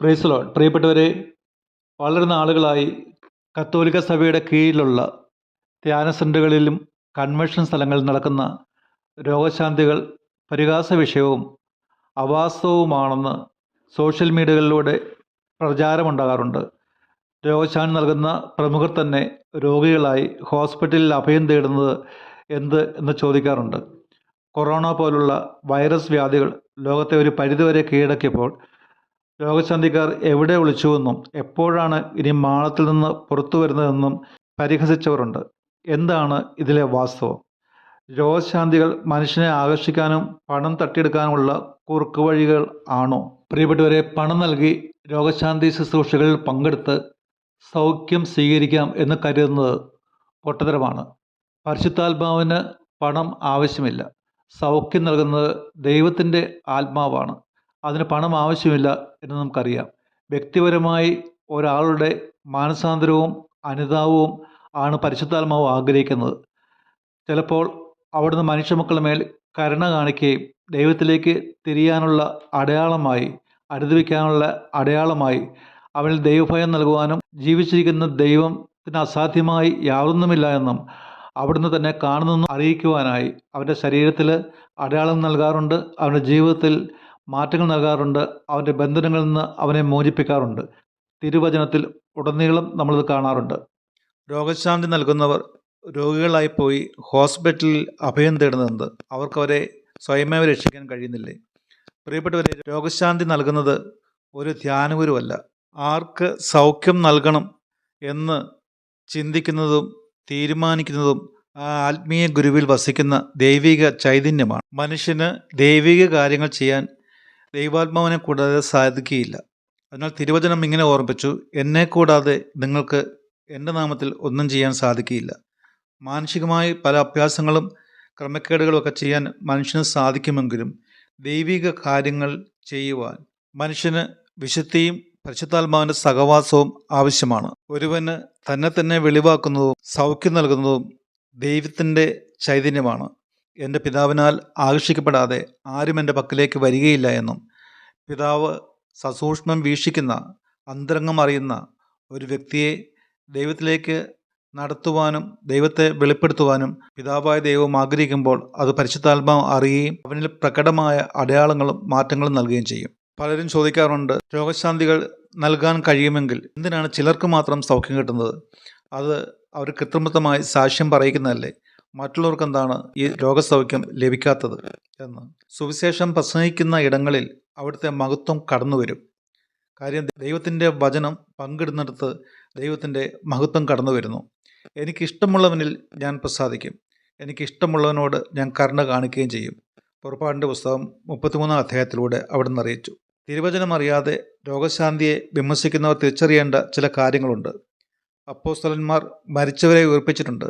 പ്രൈസലോ പ്രിയപ്പെട്ടവരെ വളരെ നാളുകളായി കത്തോലിക്ക സഭയുടെ കീഴിലുള്ള ധ്യാന സെന്ററുകളിലും കൺവെൻഷൻ സ്ഥലങ്ങളിൽ നടക്കുന്ന രോഗശാന്തികൾ പരിഹാസ വിഷയവും അവാസ്തവുമാണെന്ന് സോഷ്യൽ മീഡിയകളിലൂടെ പ്രചാരമുണ്ടാകാറുണ്ട്. രോഗശാന്തി നൽകുന്ന പ്രമുഖർ തന്നെ രോഗികളായി ഹോസ്പിറ്റലിൽ അഭയം തേടുന്നത് എന്ത് എന്ന് ചോദിക്കാറുണ്ട്. കൊറോണ പോലുള്ള വൈറസ് വ്യാധികൾ ലോകത്തെ ഒരു പരിധിവരെ കീഴടക്കിയപ്പോൾ രോഗശാന്തിക്കാർ എവിടെ ഒളിച്ചുവെന്നും എപ്പോഴാണ് ഇനി മാളത്തിൽ നിന്ന് പുറത്തു വരുന്നതെന്നും പരിഹസിച്ചവരുണ്ട്. എന്താണ് ഇതിലെ വാസ്തവം? രോഗശാന്തികൾ മനുഷ്യനെ ആകർഷിക്കാനും പണം തട്ടിയെടുക്കാനുമുള്ള കുറുക്കു വഴികൾ ആണോ? പ്രിയപ്പെട്ടവരെ പണം നൽകി രോഗശാന്തി ശുശ്രൂഷകളിൽ പങ്കെടുത്ത് സൗഖ്യം സ്വീകരിക്കാം എന്ന് കരുതുന്നത് പൊട്ടതരമാണ് പരിശുദ്ധാത്മാവിന് പണം ആവശ്യമില്ല. സൗഖ്യം നൽകുന്നത് ദൈവത്തിന്റെ ആത്മാവാണ്. അതിന് പണം ആവശ്യമില്ല എന്ന് നമുക്കറിയാം. വ്യക്തിപരമായി ഒരാളുടെ മാനസാന്തരവും അനുതാപവും ആണ് പരിശുദ്ധാത്മാവ് ആഗ്രഹിക്കുന്നത്. ചിലപ്പോൾ അവിടുന്ന് മനുഷ്യമക്കളുടെ മേൽ കരുണ കാണിക്കുകയും ദൈവത്തിലേക്ക് തിരിയാനുള്ള അടയാളമായി അനുദവിക്കാനുള്ള അടയാളമായി അവനിൽ ദൈവഭയം നൽകുവാനും ജീവിച്ചിരിക്കുന്ന ദൈവത്തിന് അസാധ്യമായി യാതൊന്നുമില്ല എന്നും അവിടുന്ന് തന്നെ കാണുന്നെന്നും അറിയിക്കുവാനായി അവന്റെ ശരീരത്തിൽ അടയാളം നൽകാറുണ്ട്. അവന്റെ ജീവിതത്തിൽ മാറ്റങ്ങൾ നൽകാറുണ്ട്. അവന്റെ ബന്ധനങ്ങളിൽ നിന്ന് അവനെ മോചിപ്പിക്കാറുണ്ട്. തിരുവചനത്തിൽ ഉടനീളം നമ്മളിത് കാണാറുണ്ട്. രോഗശാന്തി നൽകുന്നവർ രോഗികളായി പോയി ഹോസ്പിറ്റലിൽ അഭയം തേടുന്നത് അവർക്കവരെ സ്വയമേവ രക്ഷിക്കാൻ കഴിയുന്നില്ലേ? പ്രിയപ്പെട്ടവരെ രോഗശാന്തി നൽകുന്നത് ഒരു ധ്യാനഗുരുവല്ല. ആർക്ക് സൗഖ്യം നൽകണം എന്ന് ചിന്തിക്കുന്നതും തീരുമാനിക്കുന്നതും ആ ആത്മീയ ഗുരുവിൽ വസിക്കുന്ന ദൈവിക ചൈതന്യമാണ്. മനുഷ്യന് ദൈവിക കാര്യങ്ങൾ ചെയ്യാൻ ദൈവാത്മാവിനെ കൂടാതെ സാധിക്കുകയില്ല. അതിനാൽ തിരുവചനം ഇങ്ങനെ ഓർമ്മിപ്പിച്ചു എന്നെ കൂടാതെ നിങ്ങൾക്ക് എന്റെ നാമത്തിൽ ഒന്നും ചെയ്യാൻ സാധിക്കുകയില്ല. മാനസികമായി പല അഭ്യാസങ്ങളും ക്രമക്കേടുകളും ഒക്കെ ചെയ്യാൻ മനുഷ്യന് സാധിക്കുമെങ്കിലും ദൈവിക കാര്യങ്ങൾ ചെയ്യുവാൻ മനുഷ്യന് വിശുദ്ധിയും പരിശുദ്ധാത്മാവിന്റെ സഹവാസവും ആവശ്യമാണ്. ഒരുവന് തന്നെ തന്നെ വെളിവാക്കുന്നതും സൗഖ്യം നൽകുന്നതും ദൈവത്തിന്റെ ചൈതന്യമാണ്. എന്റെ പിതാവിനാൽ ആകർഷിക്കപ്പെടാതെ ആരും എന്റെ പക്കലേക്ക് വരികയില്ല എന്നും പിതാവ് സസൂക്ഷ്മം വീക്ഷിക്കുന്ന അന്തരംഗം അറിയുന്ന ഒരു വ്യക്തിയെ ദൈവത്തിലേക്ക് നടത്തുവാനും ദൈവത്തെ വെളിപ്പെടുത്തുവാനും പിതാവായ ദൈവം ആഗ്രഹിക്കുമ്പോൾ അത് പരിശുദ്ധാത്മാവ് അറിയുകയും അവനിൽ പ്രകടമായ അടയാളങ്ങളും മാറ്റങ്ങളും നൽകുകയും ചെയ്യും. പലരും ചോദിക്കാറുണ്ട് രോഗശാന്തികൾ നൽകാൻ കഴിയുമെങ്കിൽ എന്തിനാണ് ചിലർക്ക് മാത്രം സൗഖ്യം കിട്ടുന്നത്? അത് അവർ കൃത്രിമത്വമായി സാക്ഷ്യം പറയിക്കുന്നതല്ലേ? മറ്റുള്ളവർക്ക് എന്താണ് ഈ രോഗസൗഖ്യം ലഭിക്കാത്തത് എന്ന്. സുവിശേഷം പ്രസംഗിക്കുന്ന ഇടങ്ങളിൽ അവിടുത്തെ മഹത്വം കടന്നു വരും കാര്യം ദൈവത്തിന്റെ വചനം പങ്കിടുന്നിടത്ത് ദൈവത്തിന്റെ മഹത്വം കടന്നു വരുന്നു എനിക്കിഷ്ടമുള്ളവനിൽ ഞാൻ പ്രസാദിക്കും. എനിക്കിഷ്ടമുള്ളവനോട് ഞാൻ കരുണ കാണിക്കുകയും ചെയ്യും. പുറപ്പാടിന്റെ പുസ്തകം മുപ്പത്തിമൂന്നാം അധ്യായത്തിലൂടെ അവിടെ നിന്ന് അറിയിച്ചു. തിരുവചനം അറിയാതെ രോഗശാന്തിയെ വിമർശിക്കുന്നവർ തിരിച്ചറിയേണ്ട ചില കാര്യങ്ങളുണ്ട്. അപ്പോസ്തലന്മാർ മരിച്ചവരെ ഉയർപ്പിച്ചിട്ടുണ്ട്.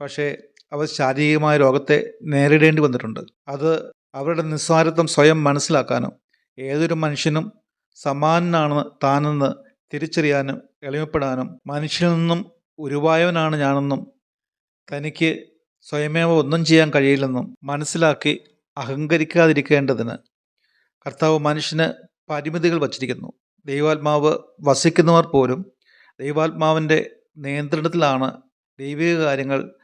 പക്ഷേ അവർ ശാരീരികമായ രോഗത്തെ നേരിടേണ്ടി വന്നിട്ടുണ്ട്. അത് അവരുടെ നിസ്സാരത്വം സ്വയം മനസ്സിലാക്കാനും ഏതൊരു മനുഷ്യനും സമാനനാണ് താനെന്ന് തിരിച്ചറിയാനും എളിമപ്പെടാനും മനുഷ്യനിൽ നിന്നും ഉരുവായവനാണ് ഞാനെന്നും തനിക്ക് സ്വയമേവ ഒന്നും ചെയ്യാൻ കഴിയില്ലെന്നും മനസ്സിലാക്കി അഹങ്കരിക്കാതിരിക്കേണ്ടതിന് കർത്താവ് മനുഷ്യന് പരിമിതികൾ വച്ചിരിക്കുന്നു. ദൈവാത്മാവ് വസിക്കുന്നവർ പോലും ദൈവാത്മാവിന്റെ നിയന്ത്രണത്തിലാണ് ദൈവിക കാര്യങ്ങൾ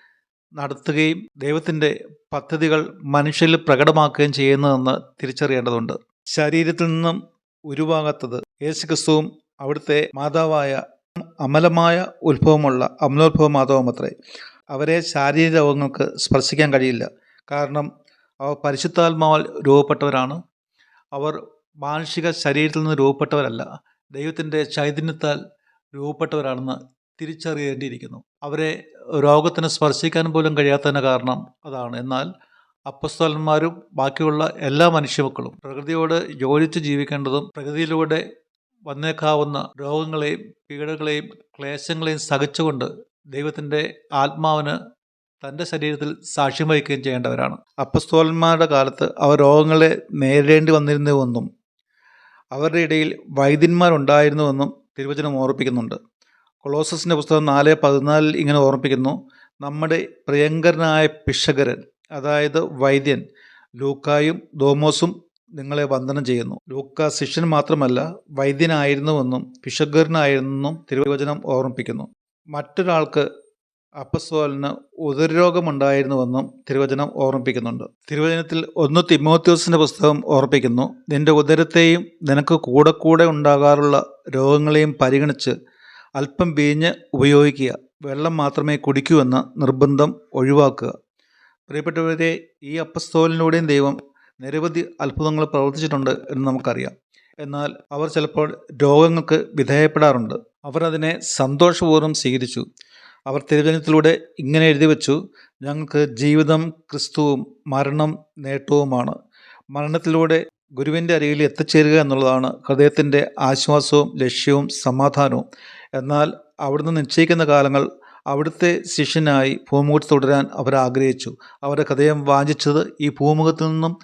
നടത്തുകയും ദൈവത്തിന്റെ പദ്ധതികൾ മനുഷ്യരിൽ പ്രകടമാക്കുകയും ചെയ്യുന്നതെന്ന് തിരിച്ചറിയേണ്ടതുണ്ട്. ശരീരത്തിൽ നിന്നും ഉരുവാകാത്തത് യേശുക്രിസ്തുവും അവിടുത്തെ മാതാവായ അമലമായ ഉത്ഭവമുള്ള അമലോത്ഭവ മാതാവും അത്രേ അവരെ ശാരീരിക രോഗങ്ങൾക്ക് സ്പർശിക്കാൻ കഴിയില്ല. കാരണം അവർ പരിശുദ്ധാത്മാവാൽ രൂപപ്പെട്ടവരാണ്. അവർ മാനുഷിക ശരീരത്തിൽ നിന്ന് രൂപപ്പെട്ടവരല്ല. ദൈവത്തിന്റെ ചൈതന്യത്താൽ രൂപപ്പെട്ടവരാണെന്ന് തിരിച്ചറിയേണ്ടിയിരിക്കുന്നു. അവരെ രോഗത്തിന് സ്പർശിക്കാൻ പോലും കഴിയാത്തതിന് കാരണം അതാണ്. എന്നാൽ അപ്പസ്തോലന്മാരും ബാക്കിയുള്ള എല്ലാ മനുഷ്യമക്കളും പ്രകൃതിയോട് യോജിച്ച് ജീവിക്കേണ്ടതും പ്രകൃതിയിലൂടെ വന്നേക്കാവുന്ന രോഗങ്ങളെയും പീഡകളെയും ക്ലേശങ്ങളെയും സഹിച്ചുകൊണ്ട് ദൈവത്തിന്റെ ആത്മാവിന് തന്റെ ശരീരത്തിൽ സാക്ഷ്യം വഹിക്കുകയും ചെയ്യേണ്ടവരാണ്. അപ്പസ്തോലന്മാരുടെ കാലത്ത് അവർ രോഗങ്ങളെ നേരിടേണ്ടി വന്നിരുന്നുവെന്നും അവരുടെ ഇടയിൽ വൈദ്യന്മാരുണ്ടായിരുന്നുവെന്നും തിരുവചനം ഓർപ്പിക്കുന്നുണ്ട് കൊളോസസിന്റെ പുസ്തകം നാല് പതിനാലിൽ ഇങ്ങനെ ഓർമ്മിപ്പിക്കുന്നു. നമ്മുടെ പ്രിയങ്കരനായ പിഷകരൻ അതായത് വൈദ്യൻ ലൂക്കായും ദോമോസും നിങ്ങളെ വന്ദനം ചെയ്യുന്നു. ലൂക്ക ശിഷ്യൻ മാത്രമല്ല വൈദ്യനായിരുന്നുവെന്നും പിഷകരനായിരുന്നെന്നും തിരുവചനം ഓർമ്മിപ്പിക്കുന്നു. മറ്റൊരാൾക്ക് അപ്പസ്തോലന് ഉദരരോഗമുണ്ടായിരുന്നുവെന്നും തിരുവചനം ഓർമ്മിപ്പിക്കുന്നുണ്ട്. തിരുവചനത്തിൽ ഒന്ന് തിമോത്യോസിന്റെ പുസ്തകം ഓർമ്മിപ്പിക്കുന്നു. നിന്റെ ഉദരത്തെയും നിനക്ക് കൂടെ കൂടെ ഉണ്ടാകാറുള്ള രോഗങ്ങളെയും പരിഗണിച്ച് അല്പം വീഞ്ഞ് ഉപയോഗിക്കുക. വെള്ളം മാത്രമേ കുടിക്കൂ എന്ന നിർബന്ധം ഒഴിവാക്കുക. പ്രിയപ്പെട്ടവരെ ഈ അപ്പസ്തോലിലൂടെയും ദൈവം നിരവധി അത്ഭുതങ്ങൾ പ്രവർത്തിച്ചിട്ടുണ്ട് എന്ന് നമുക്കറിയാം. എന്നാൽ അവർ ചിലപ്പോൾ രോഗങ്ങൾക്ക് വിധേയപ്പെടാറുണ്ട്. അവർ അതിനെ സന്തോഷപൂർവം സ്വീകരിച്ചു. അവർ തിരുവചനത്തിലൂടെ ഇങ്ങനെ എഴുതി വച്ചു ഞങ്ങൾക്ക് ജീവിതം ക്രിസ്തുവും മരണം നേട്ടവുമാണ്. മരണത്തിലൂടെ ഗുരുവിന്റെ അരികിൽ എത്തിച്ചേരുക എന്നുള്ളതാണ് ഹൃദയത്തിന്റെ ആശ്വാസവും ലക്ഷ്യവും സമാധാനവും. എന്നാൽ അവിടുന്ന് നിശ്ചയിക്കുന്ന കാലങ്ങൾ അവിടുത്തെ ശിഷ്യനായി ഭൂമുഖത്ത് തുടരാൻ അവർ ആഗ്രഹിച്ചു. അവരുടെ ഹൃദയം വാഞ്ചിച്ചത് ഈ ഭൂമുഖത്തു നിന്നും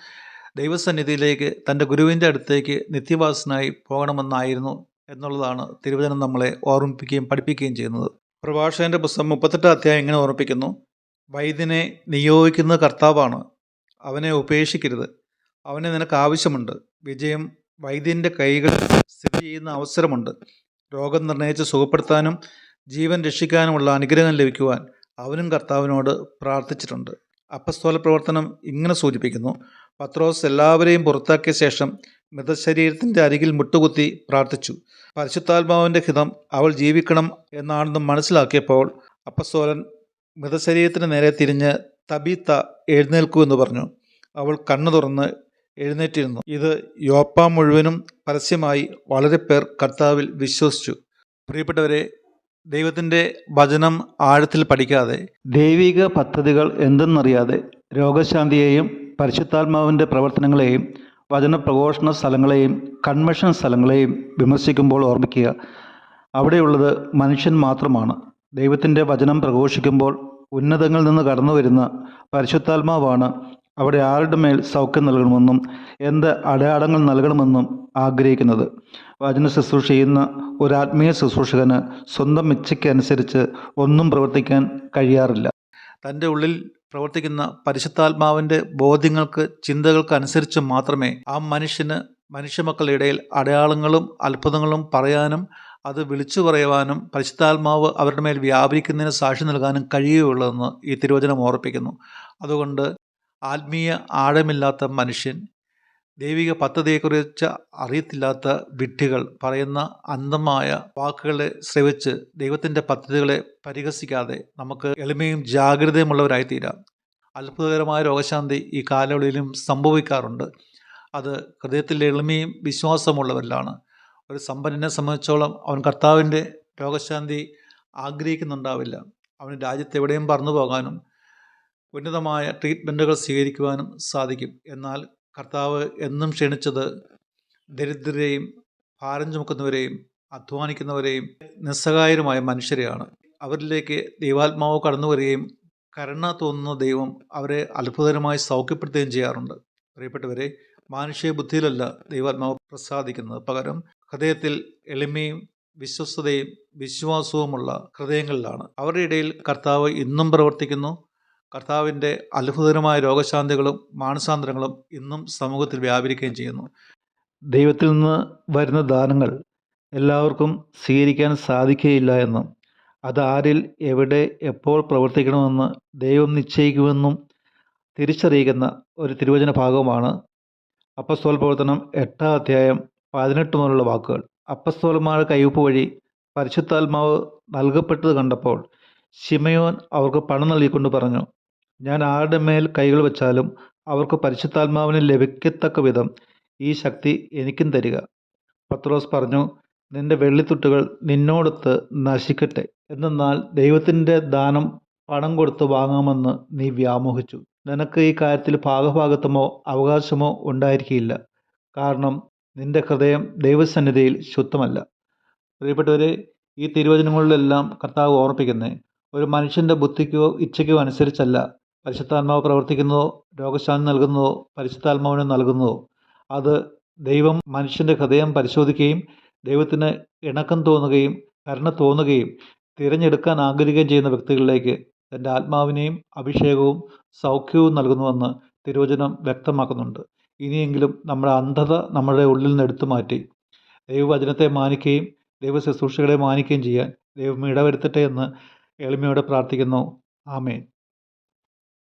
ദൈവസന്നിധിയിലേക്ക് തന്റെ ഗുരുവിന്റെ അടുത്തേക്ക് നിത്യവാസനായി പോകണമെന്നായിരുന്നു എന്നുള്ളതാണ് തിരുവചനം നമ്മളെ ഓർമ്മിപ്പിക്കുകയും പഠിപ്പിക്കുകയും ചെയ്യുന്നത്. പ്രഭാഷകന്റെ പുസ്തകം മുപ്പത്തെട്ടാം അധ്യായം ഇങ്ങനെ ഓർമ്മിപ്പിക്കുന്നു. വൈദ്യനെ നിയോഗിക്കുന്ന കർത്താവാണ്. അവനെ ഉപേക്ഷിക്കരുത്. അവനെ നിനക്ക് ആവശ്യമുണ്ട് വിജയം വൈദ്യന്റെ കൈകളിൽ സ്ഥിതി ചെയ്യുന്ന അവസരമുണ്ട്. രോഗം നിർണയിച്ച് സുഖപ്പെടുത്താനും ജീവൻ രക്ഷിക്കാനുമുള്ള അനുഗ്രഹം ലഭിക്കുവാൻ അവനും കർത്താവിനോട് പ്രാർത്ഥിച്ചിട്ടുണ്ട്. അപ്പസ്തോല പ്രവർത്തനം ഇങ്ങനെ സൂചിപ്പിക്കുന്നു. പത്രോസ് എല്ലാവരെയും പുറത്താക്കിയ ശേഷം മൃതശരീരത്തിന്റെ അരികിൽ മുട്ടുകുത്തി പ്രാർത്ഥിച്ചു. പരിശുദ്ധാത്മാവിന്റെ ഹിതം അവൾ ജീവിക്കണം എന്നാണെന്ന് മനസ്സിലാക്കിയപ്പോൾ അപ്പസ്തോലൻ മൃതശരീരത്തിന് നേരെ തിരിഞ്ഞ് തബീത്ത എഴുന്നേൽക്കൂ എന്ന് പറഞ്ഞു. അവൾ കണ്ണു തുറന്ന് എഴുന്നേറ്റിരുന്നു. ഇത് യോപ്പ മുഴുവനും പരസ്യമായി വളരെ പേർ കർത്താവിൽ വിശ്വസിച്ചു. പ്രിയപ്പെട്ടവരെ ദൈവത്തിന്റെ വചനം ആഴത്തിൽ പഠിക്കാതെ ദൈവിക പദ്ധതികൾ എന്തെന്നറിയാതെ രോഗശാന്തിയെയും പരിശുദ്ധാത്മാവിന്റെ പ്രവർത്തനങ്ങളെയും വചന പ്രഘോഷണ സ്ഥലങ്ങളെയും കൺവെൻഷൻ സ്ഥലങ്ങളെയും വിമർശിക്കുമ്പോൾ ഓർമ്മിക്കുക അവിടെയുള്ളത് മനുഷ്യൻ മാത്രമാണ്. ദൈവത്തിന്റെ വചനം പ്രഘോഷിക്കുമ്പോൾ ഉന്നതങ്ങളിൽ നിന്ന് കടന്നു വരുന്ന പരിശുദ്ധാത്മാവാണ് അവിടെ ആരുടെ മേൽ സൗഖ്യം നൽകണമെന്നും എന്ത് അടയാളങ്ങൾ നൽകണമെന്നും ആഗ്രഹിക്കുന്നത്. വചന ശുശ്രൂഷ ചെയ്യുന്ന ഒരു ആത്മീയ ശുശ്രൂഷകന് സ്വന്തം ഇച്ഛയ്ക്കനുസരിച്ച് ഒന്നും പ്രവർത്തിക്കാൻ കഴിയാറില്ല. തന്റെ ഉള്ളിൽ പ്രവർത്തിക്കുന്ന പരിശുദ്ധാത്മാവിന്റെ ബോധ്യങ്ങൾക്ക് ചിന്തകൾക്ക് അനുസരിച്ച് മാത്രമേ ആ മനുഷ്യന് മനുഷ്യമക്കളുടെ ഇടയിൽ അടയാളങ്ങളും അത്ഭുതങ്ങളും പറയാനും അത് വിളിച്ചു പറയുവാനും പരിശുദ്ധാത്മാവ് അവരുടെ മേൽ വ്യാപരിക്കുന്നതിന് സാക്ഷി നൽകാനും കഴിയുകയുള്ളതെന്ന് ഈ തിരുവചനം ഓർപ്പിക്കുന്നു. അതുകൊണ്ട് ആത്മീയ ആഴമില്ലാത്ത മനുഷ്യൻ ദൈവിക പദ്ധതിയെക്കുറിച്ച് അറിയത്തില്ലാത്ത വിഡ്ഢികൾ പറയുന്ന അന്ധമായ വാക്കുകളെ ശ്രവിച്ച് ദൈവത്തിന്റെ പദ്ധതികളെ പരിഹസിക്കാതെ നമുക്ക് എളിമയും ജാഗ്രതയുമുള്ളവരായി തീരാം അത്ഭുതകരമായ രോഗശാന്തി ഈ കാലയളവിലും സംഭവിക്കാറുണ്ട്. അത് ഹൃദയത്തിലെ എളിമയും വിശ്വാസമുള്ളവരിലാണ്. ഒരു സമ്പന്നനെ സംബന്ധിച്ചോളം അവൻ കർത്താവിന്റെ രോഗശാന്തി ആഗ്രഹിക്കുന്നുണ്ടാവില്ല. അവന് രാജ്യത്തെവിടെയും പറന്നു പോകാനും ഉന്നതമായ ട്രീറ്റ്മെന്റുകൾ സ്വീകരിക്കുവാനും സാധിക്കും. എന്നാൽ കർത്താവ് എന്നും ക്ഷണിച്ചത് ദരിദ്രരെയും ഭാരം ചുമക്കുന്നവരെയും അധ്വാനിക്കുന്നവരെയും നിസ്സഹായരുമായ മനുഷ്യരെയാണ്. അവരിലേക്ക് ദൈവാത്മാവ് കടന്നു വരികയും കരുണ തോന്നുന്ന ദൈവം അവരെ അത്ഭുതകരമായി സൗഖ്യപ്പെടുത്തുകയും ചെയ്യാറുണ്ട്. പ്രിയപ്പെട്ടവരെ മാനുഷിക ബുദ്ധിയിലല്ല ദൈവാത്മാവ് പ്രസാദിക്കുന്നത്. പകരം ഹൃദയത്തിൽ എളിമയും വിശ്വസ്തതയും വിശ്വാസവുമുള്ള ഹൃദയങ്ങളിലാണ്. അവരുടെ ഇടയിൽ കർത്താവ് ഇന്നും പ്രവർത്തിക്കുന്നു. കർത്താവിന്റെ അത്ഭുതകരമായ രോഗശാന്തികളും മാനസാന്തരങ്ങളും ഇന്നും സമൂഹത്തിൽ വ്യാപരിക്കുകയും ചെയ്യുന്നു. ദൈവത്തിൽ നിന്ന് വരുന്ന ദാനങ്ങൾ എല്ലാവർക്കും സ്വീകരിക്കാൻ സാധിക്കുകയില്ല എന്നും അതാരിൽ എവിടെ എപ്പോൾ പ്രവർത്തിക്കണമെന്ന് ദൈവം നിശ്ചയിക്കുമെന്നും തിരിച്ചറിയിക്കുന്ന ഒരു തിരുവചന ഭാഗവുമാണ് അപ്പസ്തോൽ പ്രവർത്തനം എട്ടാം അധ്യായം പതിനെട്ട് മുതലുള്ള വാക്കുകൾ. അപ്പസ്തോലന്മാരുടെ കയ്യൊപ്പ് വഴി പരിശുദ്ധാത്മാവ് നൽകപ്പെട്ടത് കണ്ടപ്പോൾ ശിമയോൻ അവർക്ക് പണം നൽകിക്കൊണ്ട് പറഞ്ഞു ഞാൻ ആരുടെ മേൽ കൈകൾ വെച്ചാലും അവർക്ക് പരിശുദ്ധാത്മാവിന് ലഭിക്കത്തക്ക വിധം ഈ ശക്തി എനിക്കും തരിക. പത്രോസ് പറഞ്ഞു നിന്റെ വെള്ളിത്തുട്ടുകൾ നിന്നോടൊത്ത് നശിക്കട്ടെ. എന്നാൽ ദൈവത്തിന്റെ ദാനം പണം കൊടുത്ത് വാങ്ങാമെന്ന് നീ വ്യാമോഹിച്ചു. നിനക്ക് ഈ കാര്യത്തിൽ ഭാഗഭാഗത്വമോ അവകാശമോ ഉണ്ടായിരിക്കില്ല കാരണം നിന്റെ ഹൃദയം ദൈവസന്നിധിയിൽ ശുദ്ധമല്ല. പ്രിയപ്പെട്ടവരെ ഈ തിരുവചനങ്ങളിലെല്ലാം കർത്താവ് ഓർപ്പിക്കുന്നത് ഒരു മനുഷ്യന്റെ ബുദ്ധിക്കോ ഇച്ഛയ്ക്കോ അനുസരിച്ചല്ല പരിശുദ്ധാത്മാവ് പ്രവർത്തിക്കുന്നതോ രോഗശാന്തി നൽകുന്നതോ പരിശുദ്ധാത്മാവിന് നൽകുന്നതോ അത് ദൈവം മനുഷ്യന്റെ ഹൃദയം പരിശോധിക്കുകയും ദൈവത്തിന് ഇണക്കം തോന്നുകയും കരുണ തോന്നുകയും തിരഞ്ഞെടുക്കാൻ ആഗ്രഹിക്കുകയും ചെയ്യുന്ന വ്യക്തികളിലേക്ക് തന്റെ ആത്മാവിനെയും അഭിഷേകവും സൗഖ്യവും നൽകുന്നുവെന്ന് തിരുവചനം വ്യക്തമാക്കുന്നുണ്ട്. ഇനിയെങ്കിലും നമ്മുടെ അന്ധത നമ്മുടെ ഉള്ളിൽ നിന്ന് എടുത്തു മാറ്റി ദൈവവചനത്തെ മാനിക്കുകയും ദൈവ ശുശ്രൂഷകളെ മാനിക്കുകയും ചെയ്യാൻ ദൈവം ഇടവരുത്തട്ടെ എന്ന് എളിമയോടെ പ്രാർത്ഥിക്കുന്നു. ആമേൻ.